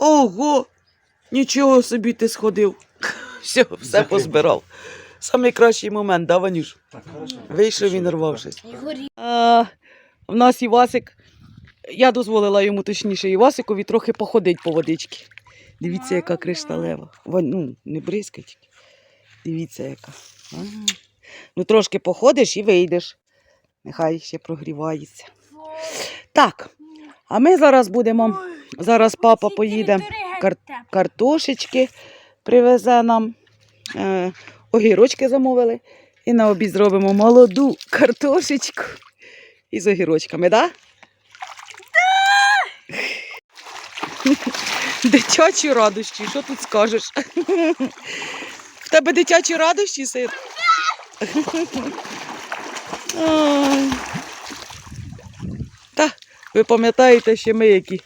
Ого! Нічого собі ти сходив. Все, все позбирав. Самий кращий момент, да, Ванюш? Вийшов він рвавшись. Ігорі. А, в нас Івасик. Я дозволила йому точніше Івасикові трохи походить по водичці. Дивіться, яка кришталева. Ну, не бризкать. Дивіться, яка. Ага. Ну, трошки походиш і вийдеш. Нехай ще прогрівається. Так, а ми зараз будемо. Зараз папа поїде кар- картошечки, привезе нам. Е, огірочки замовили. І на обід зробимо молоду картошечку із огірочками, так? Да? Дитячі радощі, що тут скажеш? В тебе дитячі радощі, син? Та, ви пам'ятаєте, що ми, які,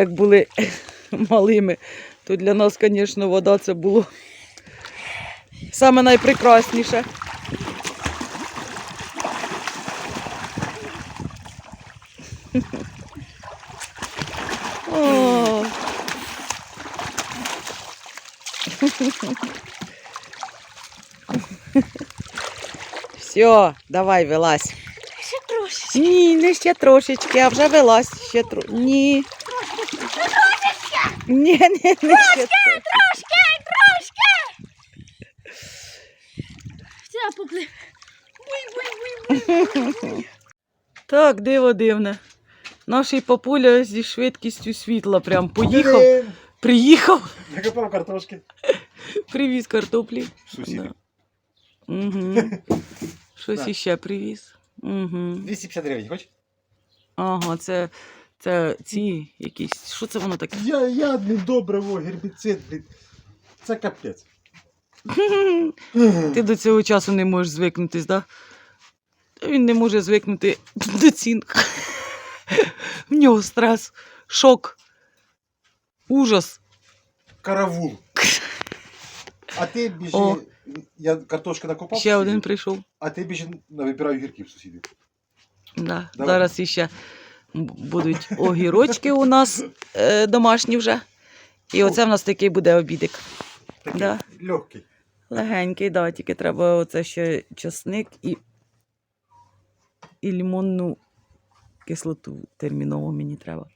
як були малими, то для нас, звісно, вода це було саме найпрекрасніше. О. Все, давай вилазь. Ще трошечки. Ні, не ще трошечки, а вже вилазь ще тро. Ні. Ні, ні, не ще трошки. Трошки, трошки. Все, попли. Буй-буй-буй-буй. Так, диво дивне. Наш папуля зі швидкістю світла прям поїхав, Блін! приїхав, Накопав картошки. привіз картоплі. Сусіди. Угу. Щось Так. іще привіз. Угу. 250 гривень, хоч? Ага, це, це ці якісь. Що це воно таке? Я, я не добриво, гербіцид, блін. Це капець. Ти до цього часу не можеш звикнутись, да? Він не може звикнути до цін. В нього стрес, шок, ужас. Каравул. А ти біжи. О. Я картошки накопав. Ще один прийшов. А ти біжи вибираю гірків сусідів. Да. Давай. Зараз іще будуть огірочки у нас е, домашні вже. І оце в нас такий буде обідик. Такий Да. легкий. Легенький, да, тільки треба оце ще часник і, і лимонну кислоту терміново мені треба.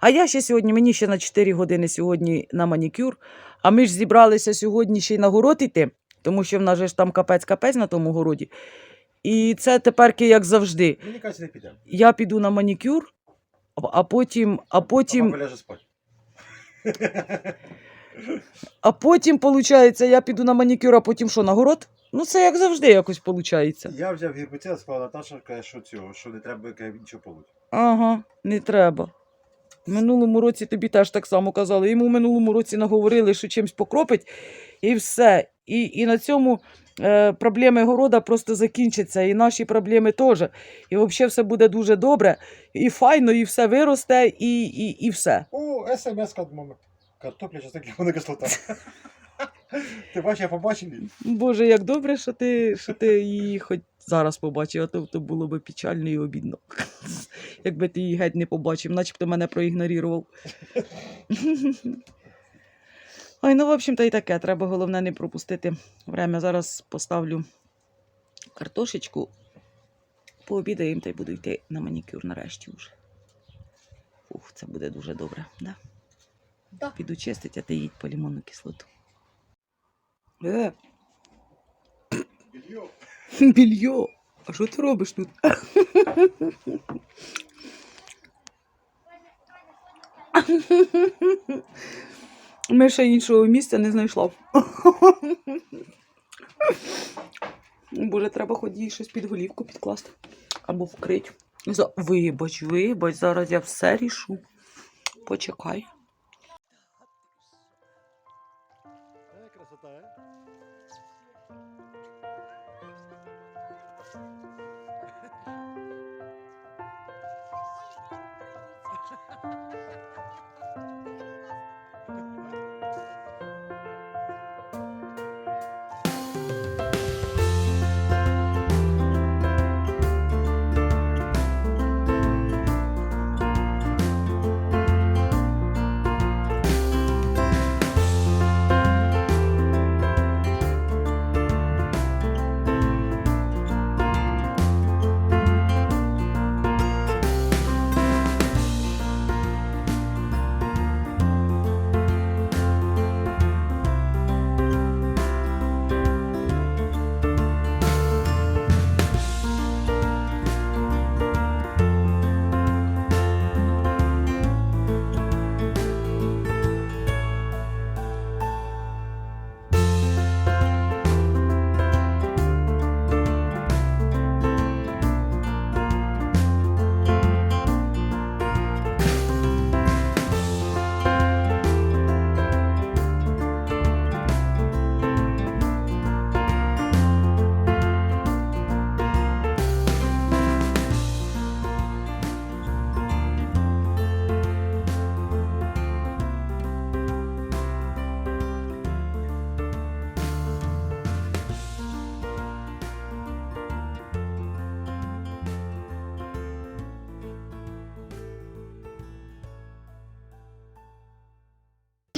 А я ще сьогодні, мені ще на 4 години сьогодні на манікюр, а ми ж зібралися сьогодні ще й на город іти, тому що в нас же ж там капець-капець на тому городі. І це теперки як завжди. Мені кажеться, не підемо. Я піду на манікюр, а- потім, а потім, спати. а потім, виходить, я піду на манікюр, а потім що, на город? Ну, це як завжди якось виходить. Я взяв гербіцид, сказала Наташа, каже, що цього, що не треба каже, нічого полоть. Ага, не треба. В минулому році тобі теж так само казали. Йому в минулому році наговорили, що чимось покропить, і все. І, і на цьому е, проблеми города просто закінчаться, і наші проблеми теж. І взагалі все буде дуже добре, і файно, і все виросте, і, і, і все. О, смс від мами. Картопля, часник, лимонна кислота. Ти бачиш, я побачив її. Боже, як добре, що ти, що ти її хоч зараз побачив, а то, то було б печально і обідно. Якби ти її геть не побачив, начебто мене проігнорував. Ой, ну, в общем-то, і таке. Треба головне не пропустити время. Зараз поставлю картошечку, пообідаємо та й буду йти на манікюр нарешті вже. Ух, це буде дуже добре, да? Да. Піду чистить, а ти їдь по лимонну кислоту. Е, Більйо. А що ти робиш тут? Ми ще іншого місця не знайшла. Боже, треба хоч їй щось під голівку підкласти. Або вкрить. Вибач, вибач, зараз я все рішу. Почекай.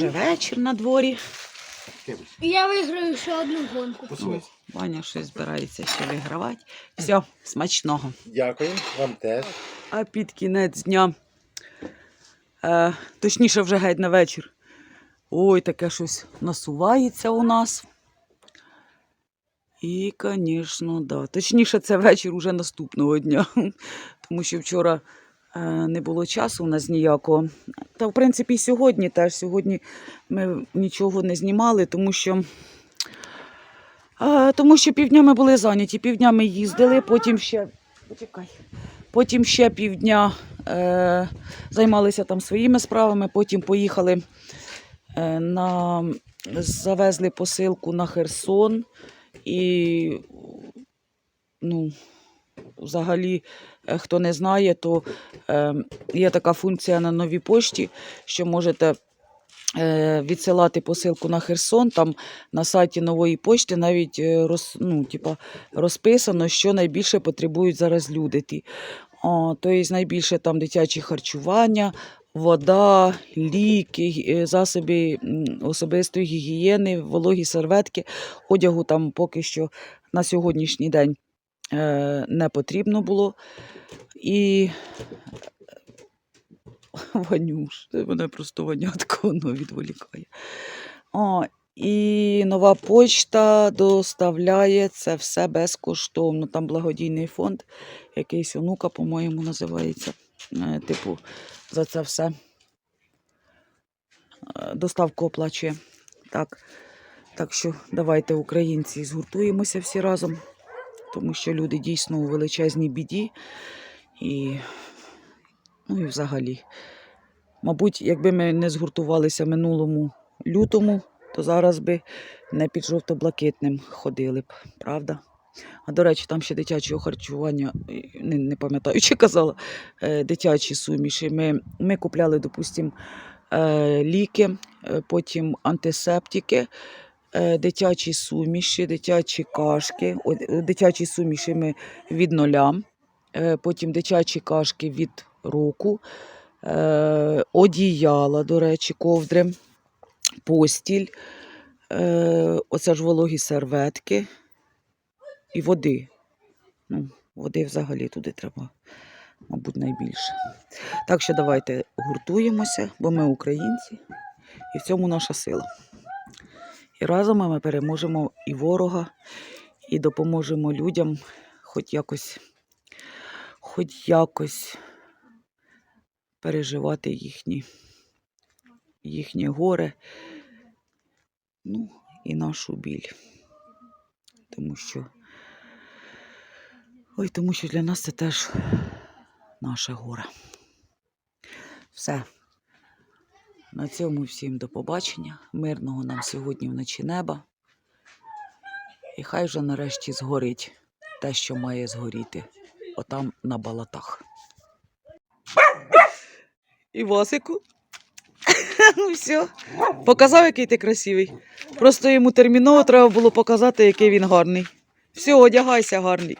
Вже вечір на дворі. І я виграю ще одну гонку. Ваня щось збирається ще вигравати. Все, смачного. Дякую, вам теж. А під кінець дня, е, точніше, вже геть на вечір. Ой, таке щось насувається у нас. І, звісно, да. Точніше, це вечір уже наступного дня. Тому що вчора не було часу у нас ніякого. Та, в принципі, сьогодні теж. Сьогодні ми нічого не знімали, тому що. е, Тому що півдня ми були зайняті, півдня ми їздили, потім ще. Почекай. Потім ще півдня е, займалися там своїми справами, потім поїхали е, на завезли посилку на Херсон і ну, взагалі, е, хто не знає, то е, є така функція на новій пошті, що можете е, відсилати посилку на Херсон. Там на сайті нової пошти навіть е, роз, ну, типа, розписано, що найбільше потребують зараз люди. Тобто найбільше там дитячі харчування, вода, ліки, е, засоби особистої гігієни, вологі серветки. Одягу там поки що на сьогоднішній день е, не потрібно було. І Ванюш, це мене просто ванятко воно відволікає. О, і нова почта доставляє це все безкоштовно. Там благодійний фонд, якийсь онука, по-моєму, називається. Е, Типу, за це все е, доставку оплачує. Так. так що давайте, українці, згуртуємося всі разом, тому що люди дійсно у величезній біді. І, ну і взагалі. Мабуть, якби ми не згуртувалися минулому лютому, то зараз би не під жовто-блакитним ходили б, правда? А до речі, там ще дитячого харчування, не, не пам'ятаю, чи казала, е, дитячі суміші. Ми, ми купляли, допустимо, е, ліки, е, потім антисептики, дитячі суміші, дитячі кашки. Е, Дитячі суміші ми від нуля, е, потім дитячі кашки від року, е, одіяла, до речі, ковдри, постіль, е, оце ж вологі серветки і води. Ну, води взагалі туди треба, мабуть, найбільше. Так що давайте гуртуємося, бо ми українці, і в цьому наша сила. І разом ми переможемо і ворога, і допоможемо людям хоч якось, хоч якось переживати їхні, їхнє горе, ну і нашу біль. Тому що, ой, тому що для нас це теж наше горе. Все. На цьому всім до побачення. Мирного нам сьогодні вночі неба. І хай вже нарешті згорить те, що має згоріти. Отам на балатах. І Васику. Ну все. Показав, який ти красивий. Просто йому терміново треба було показати, який він гарний. Все, одягайся гарний.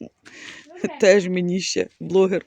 Теж мені ще блогер.